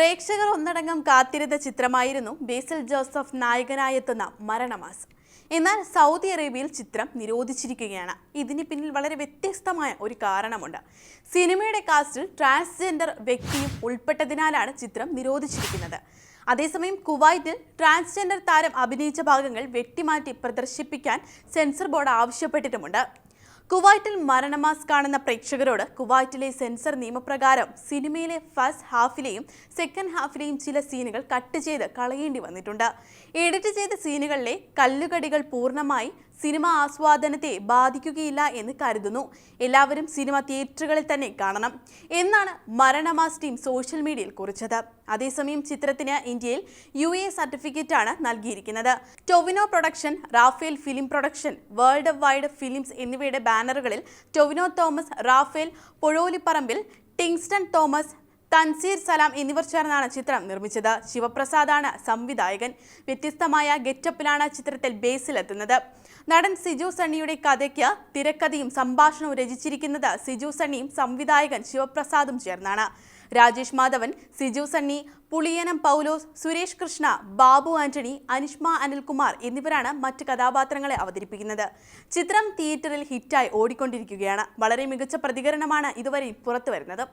പ്രേക്ഷകർ ഒന്നടങ്കം കാത്തിരുന്ന ചിത്രമായിരുന്നു ബേസിൽ ജോസഫ് നായകനായെത്തുന്ന മരണമാസം. എന്നാൽ സൗദി അറേബ്യയിൽ ചിത്രം നിരോധിച്ചിരിക്കുകയാണ്. ഇതിന് പിന്നിൽ വളരെ വ്യത്യസ്തമായ ഒരു കാരണമുണ്ട്. സിനിമയുടെ കാസ്റ്റിൽ ട്രാൻസ്ജെൻഡർ വ്യക്തിയും ഉൾപ്പെട്ടതിനാലാണ് ചിത്രം നിരോധിച്ചിരിക്കുന്നത്. അതേസമയം കുവൈറ്റിൽ ട്രാൻസ്ജെൻഡർ താരം അഭിനയിച്ച ഭാഗങ്ങൾ വെട്ടിമാറ്റി പ്രദർശിപ്പിക്കാൻ സെൻസർ ബോർഡ് ആവശ്യപ്പെട്ടിട്ടുമുണ്ട്. കുവൈറ്റിൽ മരണമാസ് കാണുന്ന പ്രേക്ഷകരോട് കുവൈറ്റിലെ സെൻസർ നിയമപ്രകാരം സിനിമയിലെ ഫസ്റ്റ് ഹാഫിലെയും സെക്കൻഡ് ഹാഫിലെയും ചില സീനുകൾ കട്ട് ചെയ്ത് കളയേണ്ടി വന്നിട്ടുണ്ട്. എഡിറ്റ് ചെയ്ത സീനുകളിലെ കല്ലുകടികൾ പൂർണമായി സിനിമ ആസ്വാദനത്തെ ബാധിക്കുകയില്ല എന്ന് കരുതുന്നു. എല്ലാവരും സിനിമ തിയേറ്ററുകളിൽ തന്നെ കാണണം എന്നാണ് മരണമാസ് ടീം സോഷ്യൽ മീഡിയയിൽ കുറിച്ചത്. അതേസമയം ചിത്രത്തിന് ഇന്ത്യയിൽ യു എ സർട്ടിഫിക്കറ്റാണ് നൽകിയിരിക്കുന്നത്. Tovino production Rafael film production world wide films എന്നിവയുടെ ബാനറുകളിൽ ടൊവിനോ തോമസ് റാഫേൽ പൊഴോലിപ്പറമ്പിൽ ടിങ്സ്റ്റൺ തോമസ് തൻസീർ സലാം എന്നിവർ ചേർന്നാണ് ചിത്രം നിർമ്മിച്ചത്. ശിവപ്രസാദാണ് സംവിധായകൻ. വ്യത്യസ്തമായ ഗെറ്റപ്പിലാണ് ചിത്രത്തിൽ ബേസിലെത്തുന്നത്. നടൻ സിജു സണ്ണിയുടെ കഥയ്ക്ക് തിരക്കഥയും സംഭാഷണവും രചിച്ചിരിക്കുന്നത് സിജു സണ്ണിയും സംവിധായകൻ ശിവപ്രസാദും ചേർന്നാണ്. രാജേഷ് മാധവൻ സിജു സണ്ണി പുളിയനം പൗലോസ് സുരേഷ് കൃഷ്ണ ബാബു ആന്റണി അനിഷ്മ അനിൽകുമാർ എന്നിവരാണ് മറ്റ് കഥാപാത്രങ്ങളെ അവതരിപ്പിക്കുന്നത്. ചിത്രം തിയേറ്ററിൽ ഹിറ്റായി ഓടിക്കൊണ്ടിരിക്കുകയാണ്. വളരെ മികച്ച പ്രതികരണമാണ് ഇതുവരെ പുറത്തു വരുന്നത്